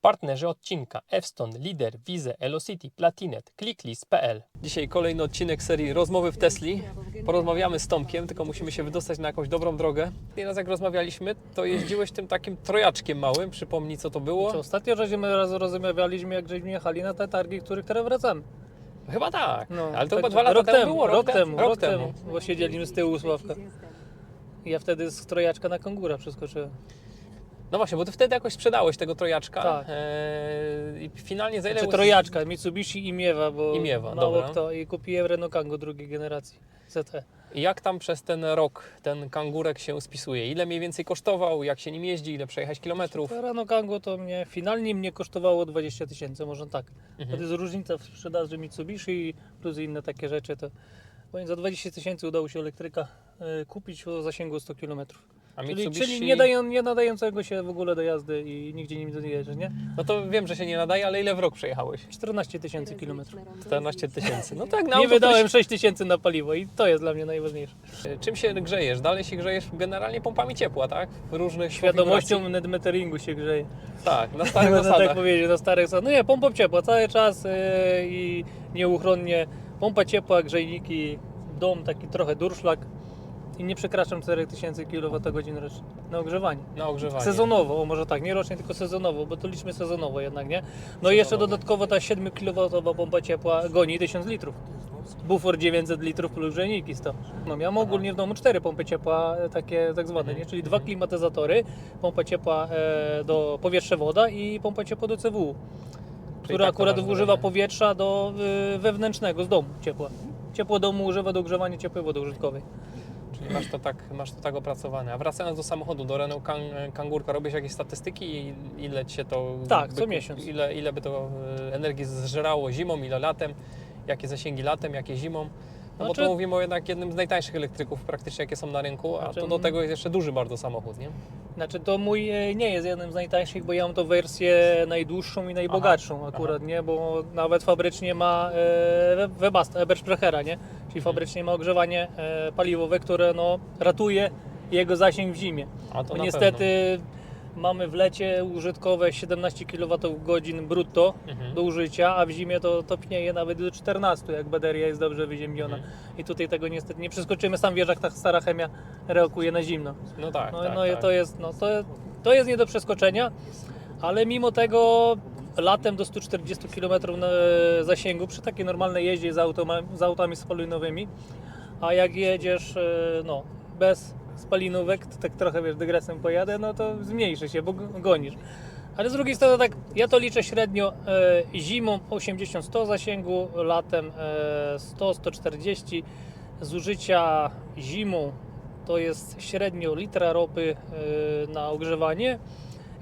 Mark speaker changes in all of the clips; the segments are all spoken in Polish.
Speaker 1: Partnerzy odcinka F-Stone, Lider, Wize, Elocity, Platinet, Clicklist.pl Dzisiaj kolejny odcinek serii Rozmowy w Tesli. Porozmawiamy z Tomkiem, tylko musimy się wydostać na jakąś dobrą drogę. Nieraz jak rozmawialiśmy, to jeździłeś tym takim trojaczkiem małym. Przypomnij, co to było.
Speaker 2: Czy ostatnio żeśmy raz rozmawialiśmy, jak żeśmy jechali na te targi, których teraz wracamy.
Speaker 1: Chyba tak,
Speaker 2: No,
Speaker 1: ale to
Speaker 2: tak,
Speaker 1: chyba dwa lata
Speaker 2: rok
Speaker 1: temu, było.
Speaker 2: Rok, temu,
Speaker 1: rok temu.
Speaker 2: Bo siedzieliśmy z tyłu Sławka. Ja wtedy z trojaczka na kangura przeskoczyłem.
Speaker 1: No właśnie, bo ty wtedy jakoś sprzedałeś tego trojaczka.
Speaker 2: Tak.
Speaker 1: Eee, I finalnie za ile...
Speaker 2: Czy
Speaker 1: było-
Speaker 2: trojaczka, Mitsubishi i Miewa, bo
Speaker 1: I Miewa,
Speaker 2: mało
Speaker 1: dobra.
Speaker 2: kto. I kupiłem Renault Kangoo drugiej generacji ZT.
Speaker 1: I Jak tam przez ten rok ten kangurek się spisuje? Ile mniej więcej kosztował? Jak się nim jeździ? Ile przejechać kilometrów?
Speaker 2: To Renault Kangoo to mnie finalnie mnie kosztowało 20 tysięcy, może tak.
Speaker 1: Mhm.
Speaker 2: To jest różnica w sprzedaży Mitsubishi plus inne takie rzeczy. To, bo za 20 tysięcy udało się elektryka y, kupić o zasięgu 100 km.
Speaker 1: A
Speaker 2: Czyli,
Speaker 1: Mitsubishi...
Speaker 2: czyli nie, dają, nie nadającego się w ogóle do jazdy i nigdzie nim nie jeżdżę, nie?
Speaker 1: No to wiem, że się nie nadaje, ale ile w rok przejechałeś?
Speaker 2: 14 tysięcy kilometrów.
Speaker 1: 14 tysięcy. No tak, na
Speaker 2: Nie
Speaker 1: auto,
Speaker 2: wydałem 6 tysięcy na paliwo i to jest dla mnie najważniejsze.
Speaker 1: który- Czym się grzejesz? Dalej się grzejesz generalnie pompami ciepła, tak? W różnych
Speaker 2: Świadomością
Speaker 1: konfiguracji?
Speaker 2: netmeteringu się grzeje.
Speaker 1: Tak, na starych
Speaker 2: Można tak
Speaker 1: zasadach.
Speaker 2: powiedzieć, na starych zasadach. No nie, pompa ciepła cały czas yy, i nieuchronnie. Pompa ciepła, grzejniki, dom taki trochę durszlak i nie przekraczam 4000 kWh rocznie na ogrzewanie.
Speaker 1: Na ogrzewanie.
Speaker 2: Sezonowo, o może tak, nie rocznie, tylko sezonowo, bo to liczmy sezonowo jednak, nie? No i jeszcze
Speaker 1: Sezonowo.
Speaker 2: dodatkowo ta 7 kWh pompa ciepła goni 1000 litrów. Bufor 900 litrów plus grzejniki 100. No, ja mam ogólnie w domu cztery pompy ciepła, e, takie tak zwane, nie? czyli dwa klimatyzatory, pompa ciepła e, do powietrze woda i pompa ciepła do CWU, która
Speaker 1: tak
Speaker 2: akurat używa powietrza do e, wewnętrznego, z domu ciepła. Ciepło domu używa do ogrzewania ciepłej wody użytkowej.
Speaker 1: Czyli masz to, tak, masz to tak opracowane. A wracając do samochodu, do Renault Kang, Kangurka, robisz jakieś statystyki? i Ile ci się to...
Speaker 2: Tak,
Speaker 1: by,
Speaker 2: co miesiąc.
Speaker 1: Ile, ile by to e, energii zżerało zimą, ile latem? Jakie zasięgi latem, jakie zimą? No bo
Speaker 2: Znaczy-
Speaker 1: to mówimy o jednak jednym z najtańszych elektryków praktycznie, jakie są na rynku, a
Speaker 2: Znaczy-
Speaker 1: to do tego jest jeszcze duży bardzo samochód, nie?
Speaker 2: Znaczy to mój e, nie jest jednym z najtańszych, bo ja mam to wersję najdłuższą i najbogatszą akurat, nie? Bo nawet fabrycznie ma e, Ebersprechera, nie? Czyli fabrycznie ma ogrzewanie e, paliwowe, które no, ratuje jego zasięg w zimie.
Speaker 1: A to
Speaker 2: Bo
Speaker 1: na
Speaker 2: niestety mamy w lecie użytkowe 17 kWh brutto
Speaker 1: Mhm.
Speaker 2: do użycia, a w zimie to topnieje nawet do 14, jak bateria jest dobrze wyziębiona.
Speaker 1: Mhm.
Speaker 2: I tutaj tego niestety nie przeskoczymy. Sam wiesz, jak ta stara chemia reaguje na zimno.
Speaker 1: No tak,
Speaker 2: No,
Speaker 1: tak,
Speaker 2: no i
Speaker 1: tak.
Speaker 2: to jest, no to, to jest nie do przeskoczenia, ale mimo tego latem do 140 km na zasięgu przy takiej normalnej jeździe z, automa, z autami spalinowymi, a jak jedziesz e, no, bez spalinówek, to tak trochę wiesz, dygresem pojadę, no to zmniejszy się, bo gonisz. Ale z drugiej strony tak, ja to liczę średnio e, zimą 80-100 zasięgu, latem e, 100-140. Zużycia zimą to jest średnio litra ropy e, na ogrzewanie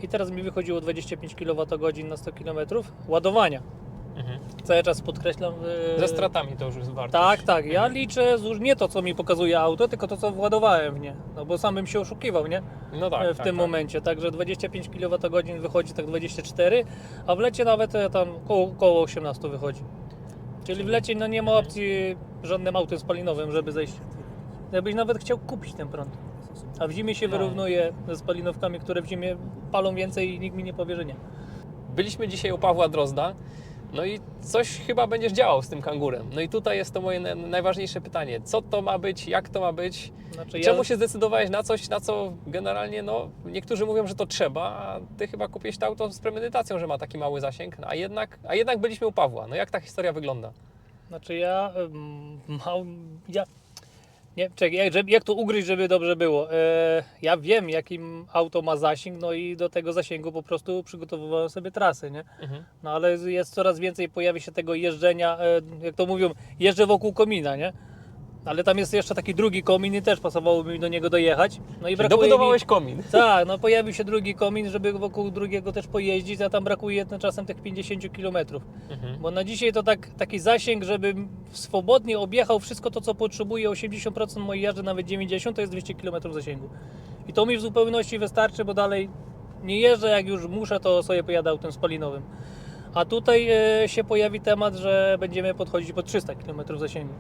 Speaker 2: i teraz mi wychodziło 25 kWh na 100 km ładowania.
Speaker 1: Mhm.
Speaker 2: Cały czas podkreślam. e,
Speaker 1: Ze stratami to już jest warto.
Speaker 2: tak, tak. Ja liczę zuż- nie to, co mi pokazuje auto, tylko to, co władowałem w nie. No bo sam bym się oszukiwał, nie?
Speaker 1: No tak,
Speaker 2: E, w
Speaker 1: tak,
Speaker 2: tym
Speaker 1: tak.
Speaker 2: momencie. Także 25 kWh wychodzi tak 24, a w lecie nawet e, tam koło, koło 18 wychodzi. Czyli w lecie no nie ma opcji żadnym autem spalinowym, żeby zejść. Jakbyś nawet chciał kupić ten prąd. A w zimie się
Speaker 1: No.
Speaker 2: wyrównuje ze spalinówkami, które w zimie palą więcej i nikt mi nie powie, że nie.
Speaker 1: Byliśmy dzisiaj u Pawła Drozda, no i coś chyba będziesz działał z tym kangurem. No i tutaj jest to moje na- najważniejsze pytanie. Co to ma być, jak to ma być?
Speaker 2: Znaczy
Speaker 1: Czemu się zdecydowałeś na coś, na co generalnie, no, niektórzy mówią, że to trzeba, a ty chyba kupiłeś to auto z premedytacją, że ma taki mały zasięg, a jednak, a jednak byliśmy u Pawła. No jak ta historia wygląda?
Speaker 2: Znaczy ja mam. Ja, nie, czekaj, jak, jak to ugryźć, żeby dobrze było? E, ja wiem, jakim auto ma zasięg, no i do tego zasięgu po prostu przygotowywałem sobie trasy, nie?
Speaker 1: Mhm.
Speaker 2: No ale jest coraz więcej, pojawi się tego jeżdżenia, e, jak to mówią, jeżdżę wokół komina, nie? Ale tam jest jeszcze taki drugi komin i też pasowałoby mi do niego dojechać. No i
Speaker 1: Czyli
Speaker 2: brakuje
Speaker 1: dobudowałeś
Speaker 2: mi...
Speaker 1: komin.
Speaker 2: Tak, no pojawił się drugi komin, żeby wokół drugiego też pojeździć, a tam brakuje czasem tych 50 kilometrów.
Speaker 1: Mhm.
Speaker 2: Bo na dzisiaj to tak, taki zasięg, żebym swobodnie objechał wszystko to, co potrzebuję, 80% mojej jazdy, nawet 90%, to jest 200 km zasięgu. I to mi w zupełności wystarczy, bo dalej nie jeżdżę, jak już muszę, to sobie pojadę autem spalinowym. A tutaj e, się pojawi temat, że będziemy podchodzić po 300 km zasięgu.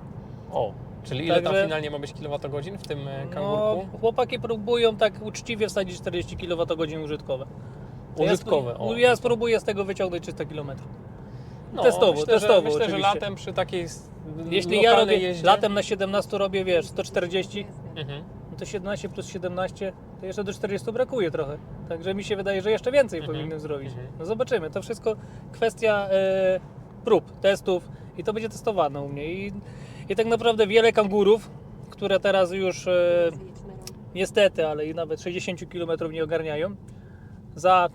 Speaker 1: O, czyli ile tam
Speaker 2: Także-
Speaker 1: finalnie ma być kilowatogodzin w tym e,
Speaker 2: No,
Speaker 1: kangurku?
Speaker 2: chłopaki próbują tak uczciwie wsadzić 40 kWh użytkowe. To ja
Speaker 1: użytkowe.
Speaker 2: spró-
Speaker 1: o.
Speaker 2: Ja spróbuję z tego wyciągnąć 300 km.
Speaker 1: No,
Speaker 2: testowo,
Speaker 1: myślę,
Speaker 2: testowo
Speaker 1: że, myślę, że
Speaker 2: oczywiście.
Speaker 1: latem przy takiej s-
Speaker 2: Jeśli ja
Speaker 1: lokalnej
Speaker 2: robię
Speaker 1: jeździe...
Speaker 2: latem na 17 robię, wiesz, 140,
Speaker 1: Mhm.
Speaker 2: no to 17 plus 17, to jeszcze do 40 brakuje trochę. Także mi się wydaje, że jeszcze więcej
Speaker 1: Mhm.
Speaker 2: powinienem zrobić.
Speaker 1: Mhm.
Speaker 2: No zobaczymy. To wszystko kwestia e, prób, testów i to będzie testowane u mnie. I, I tak naprawdę wiele kangurów, które teraz już e, niestety, ale i nawet 60 km nie ogarniają, za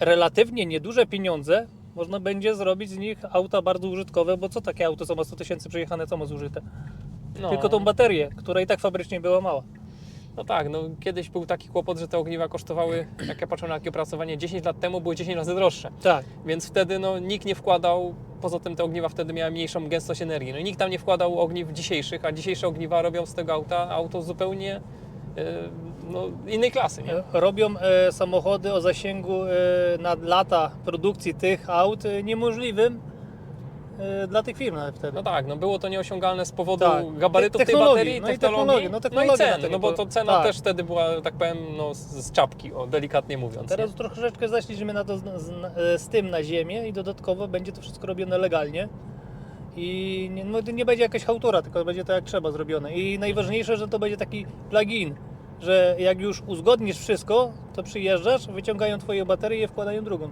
Speaker 2: relatywnie nieduże pieniądze można będzie zrobić z nich auta bardzo użytkowe, bo co takie auto, co ma 100 tysięcy przejechane, co ma zużyte?
Speaker 1: No.
Speaker 2: Tylko tą baterię, która i tak fabrycznie była mała.
Speaker 1: No tak, no kiedyś był taki kłopot, że te ogniwa kosztowały, jak ja patrzę na jakie opracowanie, 10 lat temu były 10 razy droższe.
Speaker 2: Tak.
Speaker 1: Więc wtedy no, nikt nie wkładał, poza tym te ogniwa wtedy miały mniejszą gęstość energii. No i nikt tam nie wkładał ogniw dzisiejszych, a dzisiejsze ogniwa robią z tego auta auto zupełnie e, no, innej klasy. Nie?
Speaker 2: Robią e, samochody o zasięgu e, na lata produkcji tych aut e, niemożliwym dla tych firm nawet wtedy.
Speaker 1: No tak, no było to nieosiągalne z powodu
Speaker 2: Tak.
Speaker 1: gabarytów
Speaker 2: Te-
Speaker 1: tej baterii,
Speaker 2: no i
Speaker 1: technologii,
Speaker 2: technologii, no
Speaker 1: i ceny,
Speaker 2: na
Speaker 1: no bo to cena
Speaker 2: tak.
Speaker 1: też wtedy była, tak powiem, no, z, czapki, o, delikatnie mówiąc.
Speaker 2: Teraz
Speaker 1: nie?
Speaker 2: troszeczkę zeszliśmy na to z, z, e, z tym na ziemię i dodatkowo będzie to wszystko robione legalnie. I nie, no, nie będzie jakaś hałtura, tylko będzie to jak trzeba zrobione. I najważniejsze, że to będzie taki plugin, że jak już uzgodnisz wszystko, to przyjeżdżasz, wyciągają twoje baterie i wkładają drugą.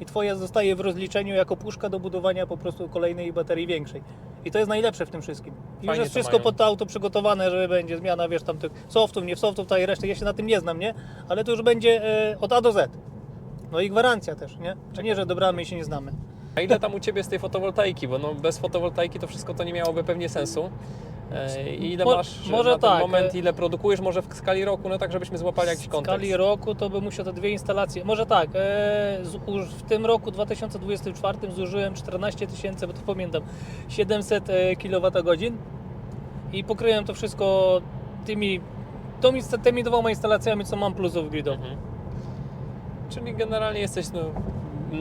Speaker 2: I twoja zostaje w rozliczeniu jako puszka do budowania po prostu kolejnej baterii większej. I to jest najlepsze w tym wszystkim. I już
Speaker 1: Fajnie
Speaker 2: jest
Speaker 1: to
Speaker 2: wszystko
Speaker 1: mają.
Speaker 2: pod to auto przygotowane, że będzie zmiana, wiesz, tam tych softów, nie softów, tej reszty. Ja się na tym nie znam, nie? Ale to już będzie e, od A do Z. No i gwarancja też, nie? Czy nie, że dobramy i się nie znamy.
Speaker 1: A ile tam u Ciebie z tej fotowoltaiki? Bo no, bez fotowoltaiki to wszystko to nie miałoby pewnie sensu. I ile
Speaker 2: Mo-
Speaker 1: masz
Speaker 2: może
Speaker 1: na ten
Speaker 2: tak,
Speaker 1: moment,
Speaker 2: e-
Speaker 1: ile produkujesz może w skali roku, no tak żebyśmy złapali jakiś
Speaker 2: W
Speaker 1: kontekst.
Speaker 2: skali roku to by musiał te dwie instalacje. Może tak, e, w tym roku 2024 zużyłem 14 tysięcy, bo to pamiętam, 700 e, kWh i pokryłem to wszystko tymi, insta- tymi dwoma instalacjami, co mam plusów gridowych.
Speaker 1: Mhm. Czyli generalnie jesteś no,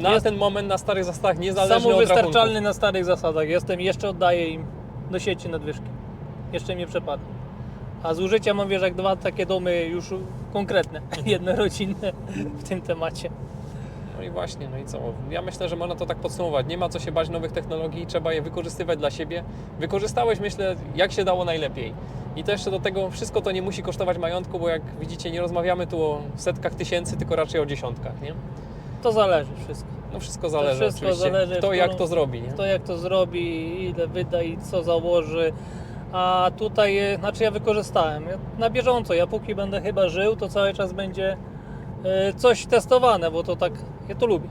Speaker 1: na
Speaker 2: Jest-
Speaker 1: ten moment na starych zasadach niezależny od
Speaker 2: Samowystarczalny
Speaker 1: rachunków.
Speaker 2: na starych zasadach jestem, jeszcze oddaję im do sieci nadwyżki. Jeszcze nie przepada. A zużycia mam, wiesz, jak dwa takie domy już konkretne, jednorodzinne w tym temacie.
Speaker 1: No i właśnie, no i co? Ja myślę, że można to tak podsumować. Nie ma co się bać nowych technologii, trzeba je wykorzystywać dla siebie. Wykorzystałeś, myślę, jak się dało najlepiej. I to jeszcze do tego wszystko to nie musi kosztować majątku, bo jak widzicie, nie rozmawiamy tu o setkach tysięcy, tylko raczej o dziesiątkach, nie?
Speaker 2: To zależy wszystko.
Speaker 1: No wszystko zależy
Speaker 2: wszystko
Speaker 1: oczywiście,
Speaker 2: zależy,
Speaker 1: kto
Speaker 2: w
Speaker 1: jak to zrobi, nie?
Speaker 2: Kto jak to zrobi, ile wyda i co założy. A tutaj, e, znaczy ja wykorzystałem na bieżąco. Ja póki będę chyba żył, to cały czas będzie e, coś testowane, bo to tak, ja to lubię.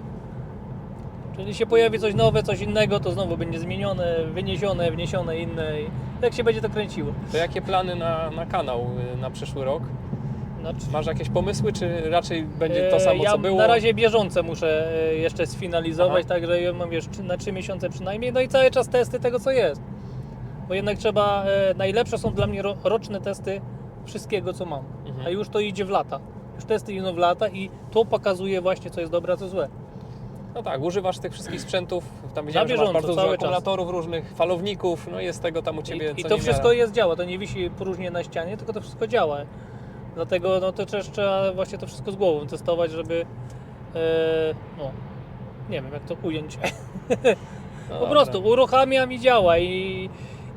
Speaker 2: Czyli się pojawi coś nowe, coś innego, to znowu będzie zmienione, wyniesione, wniesione inne i tak się będzie to kręciło.
Speaker 1: To jakie plany na, na kanał y, na przyszły rok?
Speaker 2: Znaczy,
Speaker 1: Masz jakieś pomysły, czy raczej będzie to samo,
Speaker 2: E, ja
Speaker 1: co było?
Speaker 2: Na razie bieżące muszę jeszcze sfinalizować,
Speaker 1: Aha.
Speaker 2: także mam wiesz, na 3 miesiące przynajmniej, no i cały czas testy tego, co jest. Bo jednak trzeba, e, najlepsze są dla mnie ro, roczne testy wszystkiego, co mam.
Speaker 1: Mhm.
Speaker 2: A już to idzie w lata. Już testy idą w lata i to pokazuje właśnie, co jest dobre, a co złe.
Speaker 1: No tak, używasz tych wszystkich sprzętów, tam widziałem, że masz
Speaker 2: bieżąco,
Speaker 1: bardzo dużo
Speaker 2: cały czas.
Speaker 1: akumulatorów różnych, falowników, no jest tego tam u Ciebie
Speaker 2: I, i to wszystko jest, działa, to nie wisi próżnie na ścianie, tylko to wszystko działa. Dlatego no, to też trzeba właśnie to wszystko z głową testować, żeby e, no, nie wiem jak to ująć.
Speaker 1: No
Speaker 2: Po
Speaker 1: dobra.
Speaker 2: prostu uruchamiam i działa i,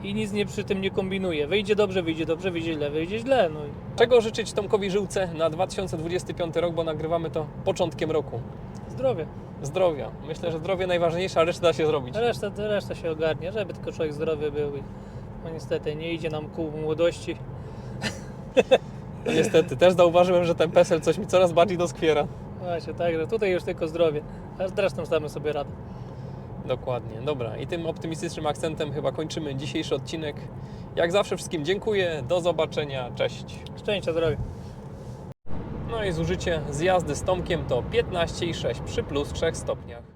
Speaker 2: i nic nie przy tym nie kombinuję. Wyjdzie dobrze, wyjdzie dobrze, wyjdzie źle, wyjdzie źle. No
Speaker 1: Czego życzyć Tomkowi Żyłce na 2025 rok, bo nagrywamy to początkiem roku?
Speaker 2: zdrowie.
Speaker 1: Zdrowia. Myślę, że zdrowie najważniejsze, a resztę da się zrobić.
Speaker 2: Reszta, reszta się ogarnie, żeby tylko człowiek zdrowy był. I, no niestety nie idzie nam ku młodości.
Speaker 1: No niestety, też zauważyłem, że ten PESEL coś mi coraz bardziej doskwiera.
Speaker 2: Właśnie, także tutaj już tylko zdrowie. A z resztą damy sobie radę.
Speaker 1: Dokładnie, dobra. I tym optymistycznym akcentem chyba kończymy dzisiejszy odcinek. Jak zawsze wszystkim dziękuję, do zobaczenia, cześć.
Speaker 2: Szczęścia, zdrowia.
Speaker 1: No i zużycie z jazdy z Tomkiem to 15,6 przy plus 3 stopniach.